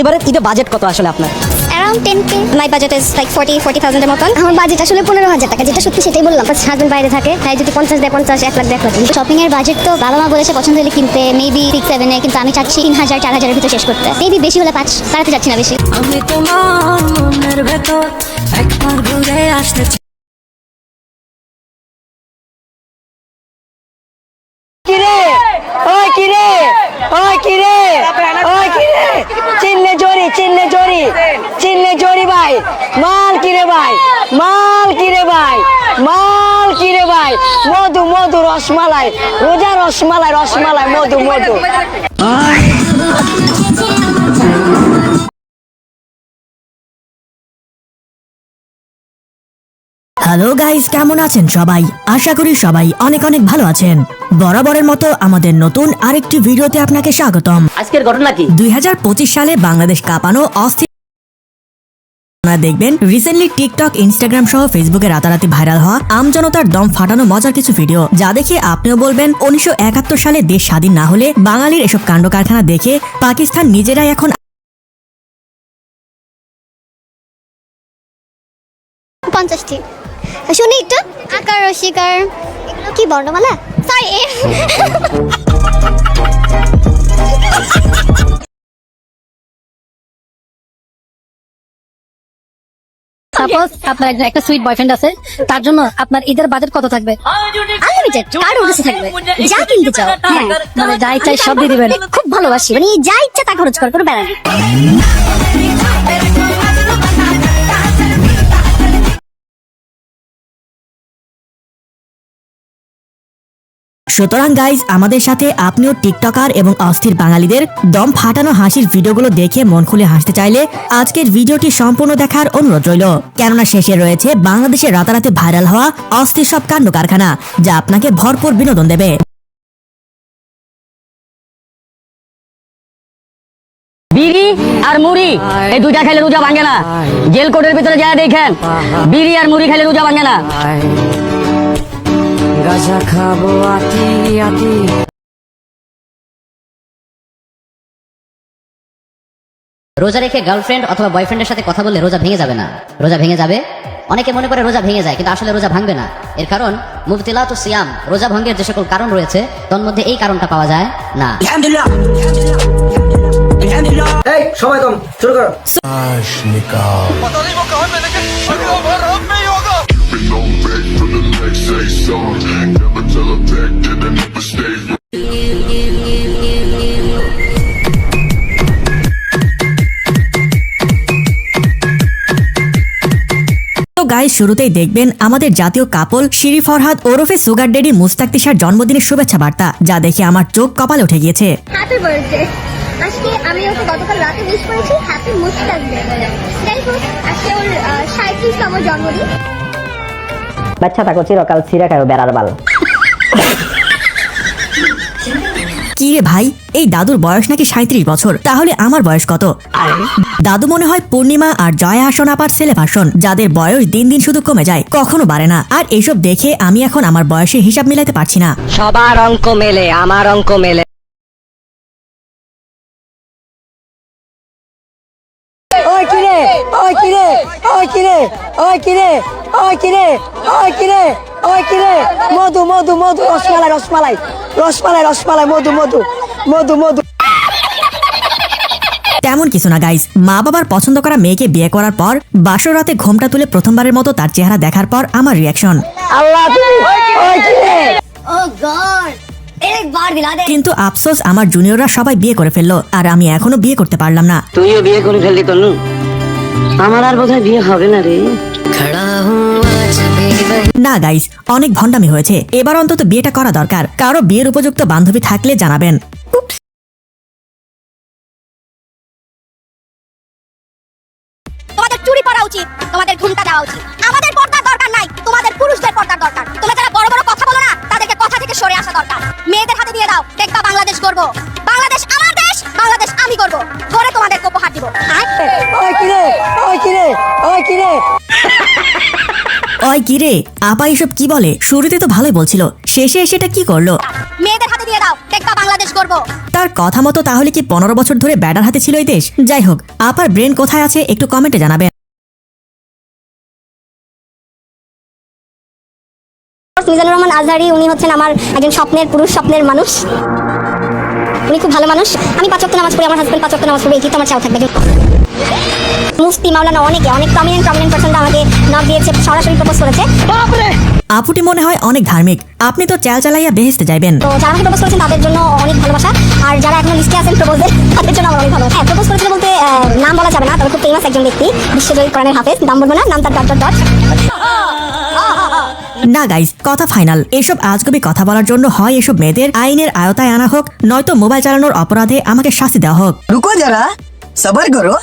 এবারে ঈদে বাজেট কত আসলে আপনার? Around ten K my budget is like forty forty থাউজেন্ডের মতন। আমার বাজেট আসলে পনেরো হাজার টাকা যেটা সত্যি সেটাই বললাম। হাজবেন্ড বাইরে থাকে তাই যদি পঞ্চাশ দেয় পঞ্চাশ এক লাখ দেয় এক শপিং এর বাজেট তো বাবা মা বলেছে পছন্দ হলে কিনতে মেবি সিক্স সেভেনে কিন্তু আমি চাচ্ছি তিন হাজার চার হাজারের ভিতরে শেষ করতে। মেবি বেশি হলে পাঁচ তাড়াতে যাচ্ছি না বেশি। আমি তোমার মনের ভেতর একবার ঘুরে আসতে কিরে? ওই কিরে? ওই কিরে? চিনলে জরি চিন্নে জরি। চিনলে জরি ভাই। মাল কিরে ভাই? মাল কিরে ভাই? মাল কিরে ভাই? মধু মধু রসমালাই। রোজা রসমালাই রসমালাই, মধু মধু। হ্যালো গাইস কেমন আছেন সবাই? আশা করি সবাই অনেক অনেক ভালো আছেন। বরাবরের মতো আমাদের নতুন আরেকটি ভিডিওতে আপনাকে স্বাগতম। আজকের ঘটনা কি? দুই সালে বাংলাদেশ কাঁপানো অস্থির আপনারা দেখবেন রিসেন্টলি টিকটক ইনস্টাগ্রাম সহ ফেসবুকে রাতারাতি ভাইরাল হওয়া আমজনতার দম ফাটানো মজার কিছু ভিডিও যা দেখে আপনিও বলবেন উনিশশো একাত্তর সালে দেশ স্বাধীন না হলে বাঙালির এসব কাণ্ড কারখানা দেখে পাকিস্তান নিজেরাই এখন পঞ্চাশটি। রসিকার এগুলো কি বর্ণমালা? সরি আপনার একটা সুইট বয়ফ্রেন্ড আছে, তার জন্য আপনার বাজেট কত থাকবে? থাকবে। যা চাও। হ্যাঁ মানে যা ইচ্ছাই সব খুব ভালোবাসি। মানে যা ইচ্ছা তা খরচ কর সুতরাং গাইজ আমাদের সাথে আপনিও টিকটকার এবং অস্থির বাঙালিদের দম ফাটানো হাসির ভিডিওগুলো দেখে মন খুলে হাসতে চাইলে আজকের ভিডিওটি সম্পূর্ণ দেখার অনুরোধ রইল। কেননা শেষে রয়েছে বাংলাদেশে রাতারাতি ভাইরাল হওয়া অস্থির সব কাণ্ড কারখানা যা আপনাকে ভরপুর বিনোদন দেবে। বিড়ি আর মুড়ি এই দুইটা খাইলে রোজা ভাঙে না। জেল কোর্টের ভিতরে যায় দেখেন। বিড়ি আর মুড়ি খাইলে রোজা ভাঙে না। গাজা খাব আতি আতি। রোজা রেখে গার্লফ্রেন্ড অথবা বয়ফ্রেন্ডের সাথে কথা বললে রোজা ভেঙে যাবে না। রোজা ভেঙে যাবে? অনেকে মনে করে রোজা ভেঙে যায় কিন্তু আসলে রোজা ভাঙবে না। এর কারণ মুবতিলাত সিয়াম রোজা ভঙ্গের যে সকল কারণ রয়েছে তার মধ্যে এই কারণটা পাওয়া যায় না। সময় কম শুরু করো। Never tell a back that I never guys শুরুতেই দেখবেন আমাদের জাতীয় কাপল শিরি ফরহাদ ওরফে সুগার ডেডি মুস্তাক তিশার জন্মদিনের শুভেচ্ছা বার্তা যা দেখে আমার চোখ কপাল উঠে গিয়েছে। হ্যাপি বার্থডে আজকে আমি ওকে গতকাল রাতে উইশ করেছি হ্যাপি মুস্তাক ডে যাই হোক আজকে ওর সাঁত্রিশতম জন্মদিন। বাচ্চা থাকো চিরকাল ছিঁড়ে খাও বেড়ার বাল। কি রে ভাই এই দাদুর বয়স নাকি সাঁত্রিশ বছর তাহলে আমার বয়স কত? দাদু মনে হয় পূর্ণিমা আর জয়া আসন আপার ছেলে ভাষণ যাদের বয়স দিন দিন শুধু কমে যায় কখনো বাড়ে না। আর এসব দেখে আমি এখন আমার বয়সের হিসাব মিলাতে পারছি না। সবার অঙ্ক মেলে আমার অঙ্ক মেলে। ওই কিরে ওই কিরে ওই কিরে ওই কিরে ওই কিরে ওই কিরে ওই কিরে। মধু মধু মধু রসমালাই রসমালাই রসমালাই রসমালাই মধু মধু মধু মধু। তেমন কিছু না গাইস মা বাবার পছন্দ করা মেয়েকে বিয়ে করার পর বাসর রাতে ঘোমটা তুলে প্রথমবারের মতো তার চেহারা দেখার পর আমার রিয়াকশন আল্লাহ তুমি ও গড। কিন্তু আফসোস আমার জুনিয়ররা সবাই বিয়ে করে ফেলল আর আমি এখনও বিয়ে করতে পারলাম না। তুইও বিয়ে করে ফেললি তনু। আমার আর বোধহয় বিয়ে হবে না রে। না গাইস অনেক ভণ্ডামি হয়েছে। এবার অন্তত বিয়েটা করা দরকার। কারও বিয়ের উপযুক্ত বান্ধবী থাকলে জানাবেন। তোমাদের চুরি পরা উচিত। তোমাদের ঘুমটা দেওয়া উচিত। আমাদের পর্দার দরকার নাই। তোমাদের পুরুষদের পর্দার দরকার। তোমরা করব। বাংলাদেশ আমার দেশ বাংলাদেশ আমি করব। ধরে তোমাদের উপহার দিব। আয়। ওই কিরে ওই কিরে ওই কিরে। ওই কিরে আপা এসব কি বলে? শুরুতে তো ভালোই বলছিল শেষে এসে এটা কি করল? মেয়েদের হাতে দিয়ে দাও দেখবা বাংলাদেশ করব। তার কথা মতো তাহলে কি পনেরো বছর ধরে ব্যাটার হাতে ছিল এই দেশ? যাই হোক আপার ব্রেন কোথায় আছে একটু কমেন্টে জানাবেন। মিজানুর রহমান আজহারি উনি হচ্ছেন আমার একজন স্বপ্নের পুরুষ স্বপ্নের মানুষ। উনি খুব ভালো মানুষ। আমি পাঁচ নামাজ পড়ি আমার হাজবেন্ড পাঁচ নামাজ পড়বে এটি তো আমার চাও থাকবে। মুফতি মাওলানা অনেকে অনেক প্রমিনেন্ট প্রমিনেন্ট পার্সনরা আমাকে নক দিয়েছে সরাসরি প্রপোজ করেছে। আপুটি মনে হয় অনেক ধার্মিক। আপনি তো চাল চালাইয়া বেহেস্তে যাইবেন। তো যারা আমাকে প্রপোজ করেছেন তাদের জন্য অনেক ভালোবাসা। আর যারা এখনও লিস্টে আছেন প্রপোজের তাদের জন্য আমার অনেক ভালো হ্যাঁ প্রপোজ করেছিল বলতে নাম বলা যাবে না তবে খুব ফেমাস একজন ব্যক্তি বিশ্বজয়ী কোরআনের হাফেজ। নাম বলব না নাম তার ডট ডট ডট না গাইজ কথা ফাইনাল এসব আজগবি কথা বলার জন্য হয় এসব মেয়েদের। আইনের আয়তায় আনা হোক নয়তো মোবাইল চালানোর অপরাধে আমাকে শাস্তি দেওয়া হোক। রুকো যারা সবার করো।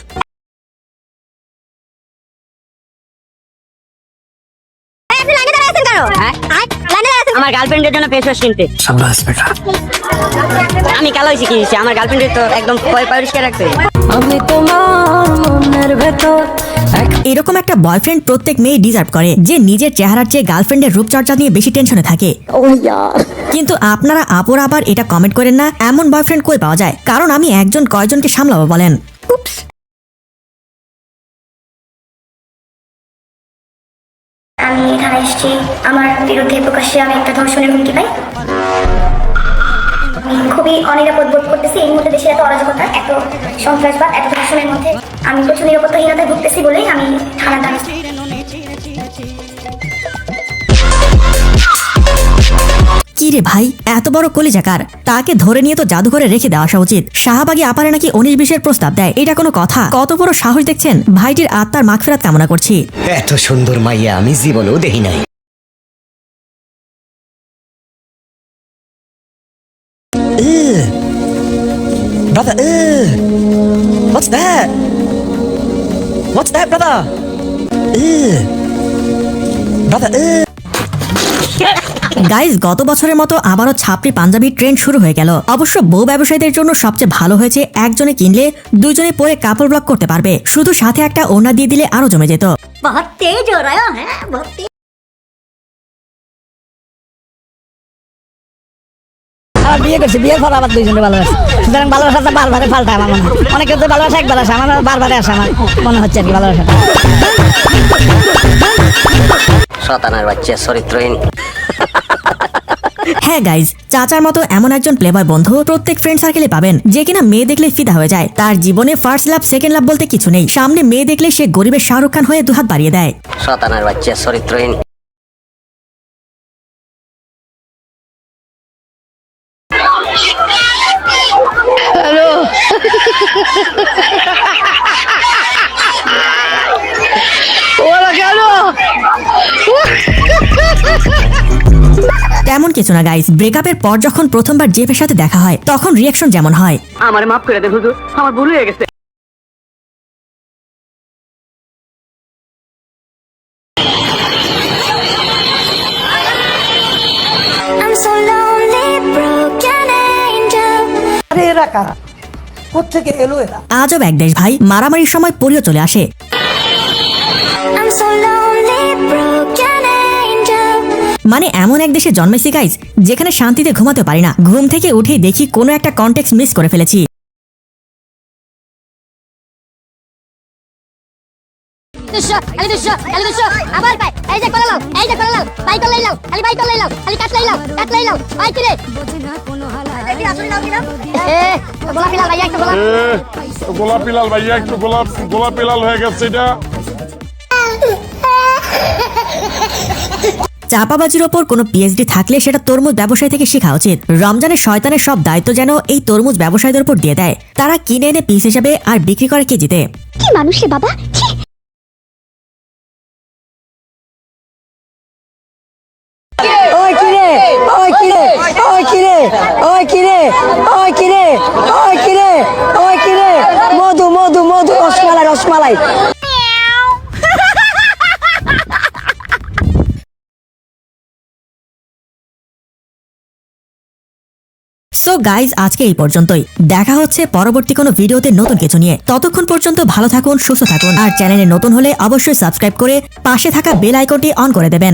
হ্যাঁ? আমার গার্লফ্রেন্ডের জন্য ফেস ওয়াশ কিনতে। আমি কালো শিখিয়েছি আমার গার্লফ্রেন্ডের তো একদম পরিষ্কার রাখতে আমি তোমার মনের ভেতর এরকম একটা বয়ফ্রেন্ড প্রত্যেক মেয়ে ডিজার্ভ করে যে নিজের চেহারার চেয়ে গার্লফ্রেন্ডের রূপচর্চা নিয়ে বেশি টেনশনে থাকে। কিন্তু আপনারা আপুর আবার এটা কমেন্ট করেন না এমন বয়ফ্রেন্ড কই পাওয়া যায়? কারণ আমি একজন কয়জনকে সামলাবো বলেন। আমি এখানে এসেছি। আমার বিরুদ্ধে প্রকাশ্যে আমি একটা ধর্ষণের হুমকি পাই। খুবই অনিরাপদ বোধ করতেছি। এই মুহূর্তে দেশে এত অরাজকতা এত সন্ত্রাসবাদ এত ধর্ষণের মধ্যে আমি প্রচুর নিরাপত্তাহীনতায় ভুগতেছি বলেই আমি থানা দাঁড়িয়ে কি রে ভাই এত বড় কলিজাকার তাকে ধরে নিয়ে তো জাদুঘরে রেখে দেওয়া আসা উচিত। শাহবাগে আপারে নাকি উনিশ বিশের প্রস্তাব দেয় এটা কোনো কথা? কত বড় সাহস দেখছেন? ভাইটির আত্মার মাগফেরাত কামনা করছি। এত সুন্দর মাইয়া আমি জীবনেও দেখি নাই। That? What's that brother? Uh, brother uh. Guys গত বছরের মতো আবারও ছাপড়ি পাঞ্জাবি ট্রেন্ড শুরু হয়ে গেল। অবশ্য বউ ব্যবসায়ীদের জন্য সবচেয়ে ভালো হয়েছে একজনে কিনলে দুজনে পরে কাপড় ব্লক করতে পারবে। শুধু সাথে একটা ওড়না দিয়ে দিলে আরও জমে যেত। বিয়ে করছি বিয়ের আবার দুইজনে ভালোবাসি। সুতরাং বারবারে পাল্টা আমার মনে হয়। তো ভালোবাসা আমার বারবারে আসে আমার মনে হচ্ছে আর কি বাচ্চা চরিত্রহীন। হ্যাঁ গাইজ চাচার মতো এমন একজন প্লেবয় বন্ধু প্রত্যেক ফ্রেন্ড সার্কেলে পাবেন যে কিনা মেয়ে দেখলে ফিদা হয়ে যায়। তার জীবনে ফার্স্ট লাভ সেকেন্ড লাভ বলতে কিছু নেই। সামনে মেয়ে দেখলে সে গরিবের শাহরুখ খান হয়ে দুহাত বাড়িয়ে দেয়। শতানার বাচ্চা চরিত্রহীন। তেমন কিছু না গাইজ ব্রেকআপের পর যখন প্রথমবার জেফের সাথে দেখা হয় তখন রিয়াকশন যেমন হয়। আমার মাফ করে দেন হুজুর। আমার ভুল হয়ে গেছে। I'm so lonely broken angel. আরে এরা কারা? কোথেকে এলো এরা? আজব এক দেশ ভাই। মারামারির সময় পরিও চলে আসে। I'm so lonely মানে এমন এক দেশে জন্মেছি গাইজ যেখানে শান্তিতে ঘুমাতে পারি না। ঘুম থেকে উঠেই দেখি কোনো একটা কন্টেক্স মিস করে ফেলেছি। দুশো খালি দুশো খালি দুশো আবার পাই এই যে করে লাও এই যে করে লাও বাই করে লাও খালি বাই করে লাও খালি কাট লাও কাট লাও বাই কিরে এ গোলাপি লাল ভাইয়া একটু গোলাপ। গোলাপি লাল ভাইয়া একটু গোলাপ গোলাপি লাল হয়ে গেছে এটা। চাপাবাজির ওপর কোনো পিএইচডি থাকলে সেটা তরমুজ ব্যবসায়ী থেকে শেখা উচিত। রমজানের শয়তানের সব দায়িত্ব যেন এই তরমুজ ব্যবসায়ীদের উপর দিয়ে দেয়। তারা কিনে এনে পিস হিসাবে আর বিক্রি করে কেজিতে। কি মানুষ রে বাবা? মধু মধু মধু রসমালাই রসমালাই। সো গাইজ আজকে এই পর্যন্তই। দেখা হচ্ছে পরবর্তী কোনো ভিডিওতে নতুন কিছু নিয়ে। ততক্ষণ পর্যন্ত ভালো থাকুন, সুস্থ থাকুন, আর চ্যানেলে নতুন হলে অবশ্যই সাবস্ক্রাইব করে পাশে থাকা বেল আইকনটি অন করে দেবেন।